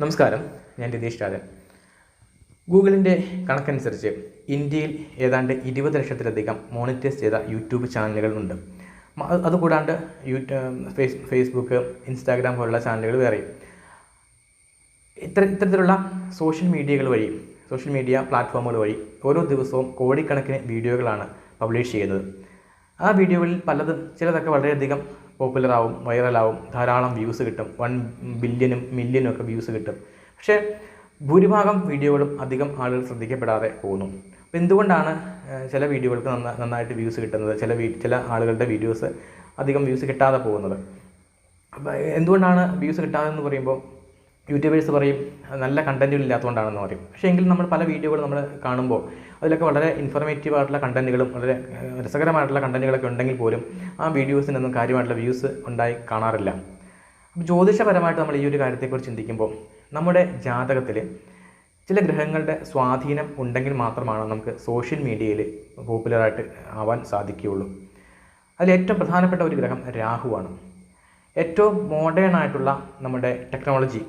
നമസ്കാരം. ഞാൻ രതീഷ് രാജൻ. ഗൂഗിളിന്റെ കണക്കനുസരിച്ച് ഇന്ത്യയിൽ ഏതാണ്ട് ഇരുപത് ലക്ഷത്തിലധികം മോണിറ്റൈസ് ചെയ്ത യൂട്യൂബ് ചാനലുകളുണ്ട്. അതുകൂടാണ്ട് യൂട്യൂബ് ഫേസ് ഫേസ്ബുക്ക് ഇൻസ്റ്റാഗ്രാം പോലുള്ള ചാനലുകൾ വേറെയും. ഇത്തര ഇത്തരത്തിലുള്ള സോഷ്യൽ മീഡിയകൾ വഴി സോഷ്യൽ മീഡിയ പ്ലാറ്റ്ഫോമുകൾ വഴി ഓരോ ദിവസവും കോടിക്കണക്കിന് വീഡിയോകളാണ് പബ്ലിഷ് ചെയ്യുന്നത്. ആ വീഡിയോകളിൽ പലതും ചിലതൊക്കെ വളരെയധികം പോപ്പുലറാവും വൈറലാവും ധാരാളം വ്യൂസ് കിട്ടും. വൺ ബില്യനും മില്യനും ഒക്കെ വ്യൂസ് കിട്ടും. പക്ഷേ ഭൂരിഭാഗം വീഡിയോകളും അധികം ആളുകൾ ശ്രദ്ധിക്കപ്പെടാതെ പോകുന്നു. അപ്പോൾ എന്തുകൊണ്ടാണ് ചില വീഡിയോകൾക്ക് നന്ന നന്നായിട്ട് വ്യൂസ് കിട്ടുന്നത്? ചില വീ ചില ആളുകളുടെ വീഡിയോസ് അധികം വ്യൂസ് കിട്ടാതെ പോകുന്നത്? അപ്പോൾ എന്തുകൊണ്ടാണ് വ്യൂസ് കിട്ടാതെന്ന് പറയുമ്പോൾ യൂട്യൂബേഴ്സ് പറയും നല്ല കണ്ടന്റുകൾ ഇല്ലാത്തതുകൊണ്ടാണെന്ന് പറയും. പക്ഷേ എങ്കിലും നമ്മൾ പല വീഡിയോകൾ നമ്മൾ കാണുമ്പോൾ അതിലൊക്കെ വളരെ ഇൻഫർമേറ്റീവ് ആയിട്ടുള്ള കണ്ടന്റുകളും വളരെ രസകരമായിട്ടുള്ള കണ്ടന്റുകളൊക്കെ ഉണ്ടെങ്കിൽ പോലും ആ വീഡിയോസിനൊന്നും കാര്യമായിട്ടുള്ള വ്യൂസ് ഉണ്ടായി കാണാറില്ല. അപ്പോൾ ജ്യോതിഷപരമായിട്ട് നമ്മൾ ഈ ഒരു കാര്യത്തെക്കുറിച്ച് ചിന്തിക്കുമ്പോൾ നമ്മുടെ ജാതകത്തിൽ ചില ഗ്രഹങ്ങളുടെ സ്വാധീനം ഉണ്ടെങ്കിൽ മാത്രമാണ് നമുക്ക് സോഷ്യൽ മീഡിയയിൽ പോപ്പുലറായിട്ട് ആവാൻ സാധിക്കുകയുള്ളൂ. അതിൽ ഏറ്റവും പ്രധാനപ്പെട്ട ഒരു ഗ്രഹം രാഹുവാണ്. ഏറ്റവും മോഡേൺ ആയിട്ടുള്ള നമ്മുടെ ടെക്നോളജി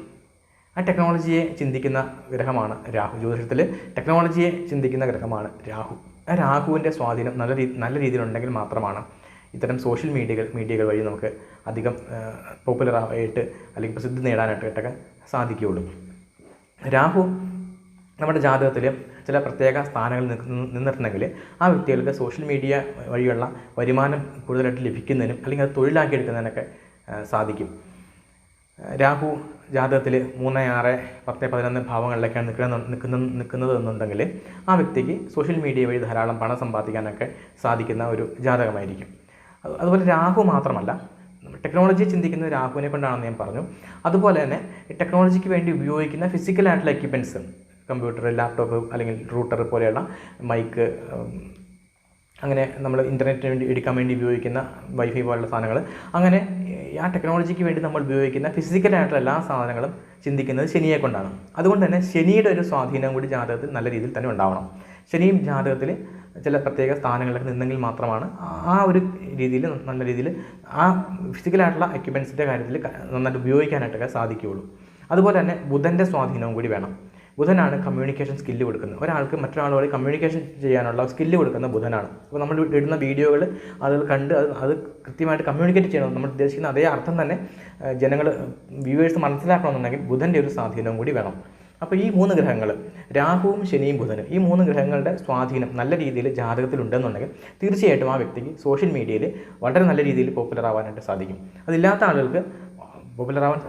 ആ ടെക്നോളജിയെ ചിന്തിക്കുന്ന ഗ്രഹമാണ് രാഹു. ജ്യോതിഷത്തിൽ ടെക്നോളജിയെ ചിന്തിക്കുന്ന ഗ്രഹമാണ് രാഹു. ആ രാഹുവിന്റെ സ്വാധീനം നല്ല രീതി നല്ല രീതിയിലുണ്ടെങ്കിൽ മാത്രമാണ് ഇത്തരം സോഷ്യൽ മീഡിയകൾ മീഡിയകൾ വഴി നമുക്ക് അധികം പോപ്പുലർ ആയിട്ട് അല്ലെങ്കിൽ പ്രസിദ്ധി നേടാനായിട്ടൊക്കെ സാധിക്കുകയുള്ളൂ. രാഹു നമ്മുടെ ജാതകത്തിൽ ചില പ്രത്യേക സ്ഥാനങ്ങളിൽ നിന്നിട്ടുണ്ടെങ്കിൽ ആ വ്യക്തികൾക്ക് സോഷ്യൽ മീഡിയ വഴിയുള്ള വരുമാനം കൂടുതലായിട്ട് ലഭിക്കുന്നതിനും അല്ലെങ്കിൽ അത് തൊഴിലാക്കി എടുക്കുന്നതിനൊക്കെ സാധിക്കും. രാഹു ജാതകത്തിൽ മൂന്ന് ആറ് പത്ത് പതിനൊന്ന് ഭാവങ്ങളിലൊക്കെയാണ് നിൽക്കുന്ന നിൽക്കുന്ന നിൽക്കുന്നത് എന്നുണ്ടെങ്കിൽ ആ വ്യക്തിക്ക് സോഷ്യൽ മീഡിയ വഴി ധാരാളം പണം സമ്പാദിക്കാനൊക്കെ സാധിക്കുന്ന ഒരു ജാതകമായിരിക്കും. അതുപോലെ രാഹു മാത്രമല്ല ടെക്നോളജി ചിന്തിക്കുന്ന രാഹുവിനെ കൊണ്ടാണെന്ന് ഞാൻ പറഞ്ഞു. അതുപോലെ തന്നെ ടെക്നോളജിക്ക് വേണ്ടി ഉപയോഗിക്കുന്ന ഫിസിക്കലായിട്ടുള്ള എക്യുപ്മെന്റ്സ് കമ്പ്യൂട്ടർ ലാപ്ടോപ്പ് അല്ലെങ്കിൽ റൂട്ടർ പോലെയുള്ള മൈക്ക് അങ്ങനെ നമ്മൾ ഇന്റർനെറ്റിന് വേണ്ടി എടുക്കാൻ വേണ്ടി ഉപയോഗിക്കുന്ന വൈഫൈ പോലുള്ള സാധനങ്ങൾ അങ്ങനെ ആ ടെക്നോളജിക്ക് വേണ്ടി നമ്മൾ ഉപയോഗിക്കുന്ന ഫിസിക്കലായിട്ടുള്ള എല്ലാ സാധനങ്ങളും ചിന്തിക്കുന്നത് ശനിയെ കൊണ്ടാണ്. അതുകൊണ്ട് തന്നെ ശനിയുടെ ഒരു സ്വാധീനം കൂടി ജാതകത്തിൽ നല്ല രീതിയിൽ തന്നെ ഉണ്ടാവണം. ശനിയും ജാതകത്തിൽ ചില പ്രത്യേക സ്ഥാനങ്ങളിലൊക്കെ നിന്നെങ്കിൽ മാത്രമാണ് ആ- ഒരു രീതിയിൽ നല്ല രീതിയിൽ ആ ഫിസിക്കലായിട്ടുള്ള എക്യുപ്മെൻസിന്റെ കാര്യത്തിൽ നന്നായിട്ട് ഉപയോഗിക്കാനായിട്ടൊക്കെ സാധിക്കുകയുള്ളൂ. അതുപോലെ തന്നെ ബുധന്റെ സ്വാധീനവും കൂടി വേണം. ബുധനാണ് കമ്മ്യൂണിക്കേഷൻ സ്കില്ല് കൊടുക്കുന്നത്. ഒരാൾക്ക് മറ്റൊരാളോട് കമ്മ്യൂണിക്കേഷൻ ചെയ്യാനുള്ള സ്കില്ല് കൊടുക്കുന്ന ബുധനാണ്. അപ്പോൾ നമ്മൾ ഇടുന്ന വീഡിയോകൾ ആളുകൾ കണ്ട് അത് അത് കൃത്യമായിട്ട് കമ്മ്യൂണിക്കേറ്റ് ചെയ്യണം. നമ്മൾ ഉദ്ദേശിക്കുന്ന അതേ അർത്ഥം തന്നെ ജനങ്ങൾ വ്യൂവേഴ്സ് മനസ്സിലാക്കണമെന്നുണ്ടെങ്കിൽ ബുധന്റെ ഒരു സ്വാധീനവും കൂടി വേണം. അപ്പോൾ ഈ മൂന്ന് ഗ്രഹങ്ങൾ രാഹുവും ശനിയും ബുധനും ഈ മൂന്ന് ഗ്രഹങ്ങളുടെ സ്വാധീനം നല്ല രീതിയിൽ ജാതകത്തിലുണ്ടെന്നുണ്ടെങ്കിൽ തീർച്ചയായിട്ടും ആ വ്യക്തിക്ക് സോഷ്യൽ മീഡിയയിൽ വളരെ നല്ല രീതിയിൽ പോപ്പുലർ ആവാനായിട്ട് സാധിക്കും. അതില്ലാത്ത ആളുകൾക്ക് പോപ്പുലർ ആവാൻ